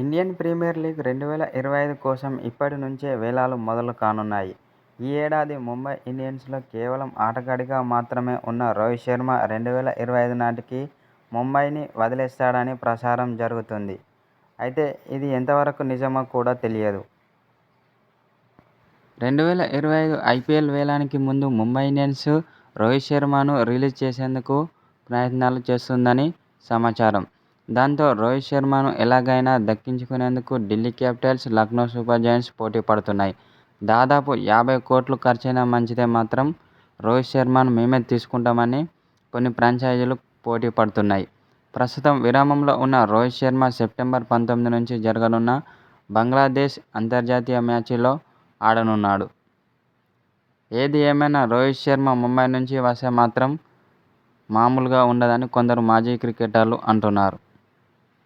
Indian premier league రెండు వేల ఇరవై ఐదు కోసం ఇప్పటి నుంచే వేలాలు మొదలు కానున్నాయి. ఈ ఏడాది ముంబై ఇండియన్స్లో కేవలం ఆటగాడిగా మాత్రమే ఉన్న రోహిత్ శర్మ రెండు వేల ఇరవై ఐదు నాటికి ముంబైని వదిలేస్తాడని ప్రచారం జరుగుతుంది అయితే ఇది ఎంతవరకు నిజమో కూడా తెలియదు. రెండు వేల ఇరవై ఐదు ఐపీఎల్ వేలానికి ముందు ముంబై ఇండియన్స్ రోహిత్ శర్మను రిలీజ్ చేసేందుకు ప్రయత్నాలు చేస్తుందని సమాచారం. దాంతో, రోహిత్ శర్మను ఎలాగైనా దక్కించుకునేందుకు Delhi capitals, Lucknow super giants పోటీ పడుతున్నాయి. దాదాపు యాభై కోట్లు ఖర్చైనా మంచిదే మాత్రం రోహిత్ శర్మను మేమే తీసుకుంటామని కొన్ని ఫ్రాంచైజీలు పోటీ పడుతున్నాయి. ప్రస్తుతం విరామంలో ఉన్న రోహిత్ శర్మ సెప్టెంబర్ పంతొమ్మిది నుంచి జరగనున్న బంగ్లాదేశ్ అంతర్జాతీయ మ్యాచ్లో ఆడనున్నాడు. ఏది ఏమైనా రోహిత్ శర్మ ముంబై నుంచి వస్తే మాత్రం మామూలుగా ఉండదని కొందరు మాజీ క్రికెటర్లు అంటున్నారు.